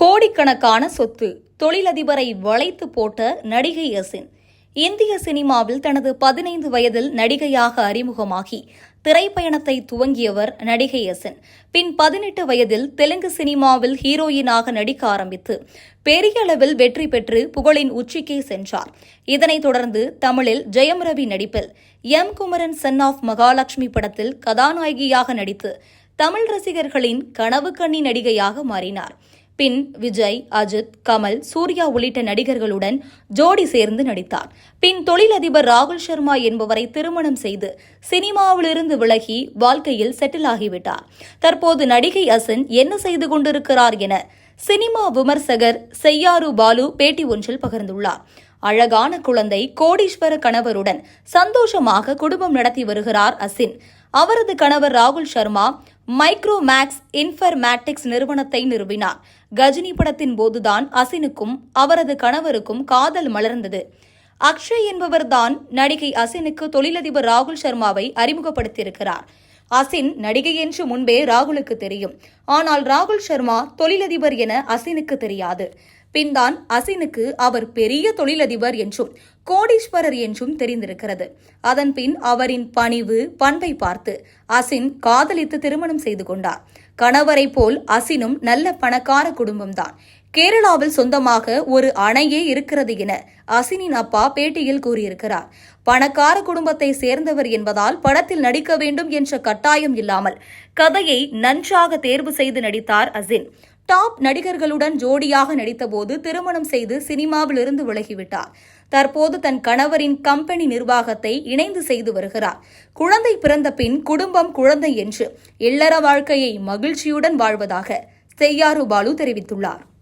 கோடிக்கணக்கான சொத்து தொழிலதிபரை வளைத்து போட்ட நடிகை யசின். இந்திய சினிமாவில் தனது பதினைந்து வயதில் நடிகையாக அறிமுகமாகி திரைப்பயணத்தை துவங்கியவர் நடிகை யசன். பின் பதினெட்டு வயதில் தெலுங்கு சினிமாவில் ஹீரோயினாக நடிக்க ஆரம்பித்து பெரிய அளவில் வெற்றி பெற்று புகழின் உச்சிக்கே சென்றார். இதனைத் தொடர்ந்து தமிழில் ஜெயம் ரவி நடிப்பில் M Kumaran son of Mahalakshmi படத்தில் கதாநாயகியாக நடித்து தமிழ் ரசிகர்களின் கனவு கண்ணி நடிகையாக மாறினார். பின் விஜய் அஜித் கமல் சூர்யா உள்ளிட்ட நடிகர்களுடன் ஜோடி சேர்ந்து நடித்தார். பின் தொழிலதிபர் ராகுல் சர்மா என்பவரை திருமணம் செய்து சினிமாவிலிருந்து விலகி வாழ்க்கையில் செட்டில் ஆகிவிட்டார். தற்போது நடிகை அசன் என்ன செய்து கொண்டிருக்கிறார் என சினிமா விமர்சகர் செய்யாறு பாலு பேட்டி ஒன்றில் பகிர்ந்துள்ளார். அழகான குழந்தை கோடீஸ்வர கணவருடன் சந்தோஷமாக குடும்பம் நடத்தி வருகிறார் அசின். அவரது கணவர் ராகுல் சர்மா மைக்ரோமேக்ஸ் இன்ஃபர்மேட்டிக்ஸ் நிறுவனத்தை நிறுவினார். கஜினி படத்தின் போதுதான் அசினுக்கும் அவரது கணவருக்கும் காதல் மலர்ந்தது. அக்ஷய் என்பவர்தான் நடிகை அசினுக்கு தொழிலதிபர் ராகுல் சர்மாவை அறிமுகப்படுத்தியிருக்கிறார். அசின் நடிகை என்று முன்பே ராகுலுக்கு தெரியும். ஆனால் ராகுல் சர்மா தொழிலதிபர் என அசினுக்கு தெரியாது. பின்தான் அசினுக்கு அவர் பெரிய தொழிலதிபர் என்றும் கோடீஸ்வரர் என்றும் தெரிந்திருக்கிறது. அதன் பின் அவரின் பணிவு பண்பை பார்த்து அசின் காதலித்து திருமணம் செய்து கொண்டார். கணவரை போல் அசினும் நல்ல பணக்கார குடும்பம்தான். கேரளாவில் சொந்தமாக ஒரு அணையே இருக்கிறது என அசினின் அப்பா பேட்டியில் கூறியிருக்கிறார். பணக்கார குடும்பத்தை சேர்ந்தவர் என்பதால் படத்தில் நடிக்க வேண்டும் என்ற கட்டாயம் இல்லாமல் கதையை நன்றாக தேர்வு செய்து நடித்தார் அசின். டாப் நடிகர்களுடன் ஜோடியாக நடித்தபோது திருமணம் செய்து சினிமாவிலிருந்து விலகிவிட்டார். தற்போது தன் கணவரின் கம்பெனி நிர்வாகத்தை இணைந்து செய்து வருகிறார். குழந்தை பிறந்த பின் குடும்பம் குழந்தை என்று இல்லற வாழ்க்கையை மகிழ்ச்சியுடன் வாழ்வதாக செய்யாறு பாலு தெரிவித்துள்ளார்.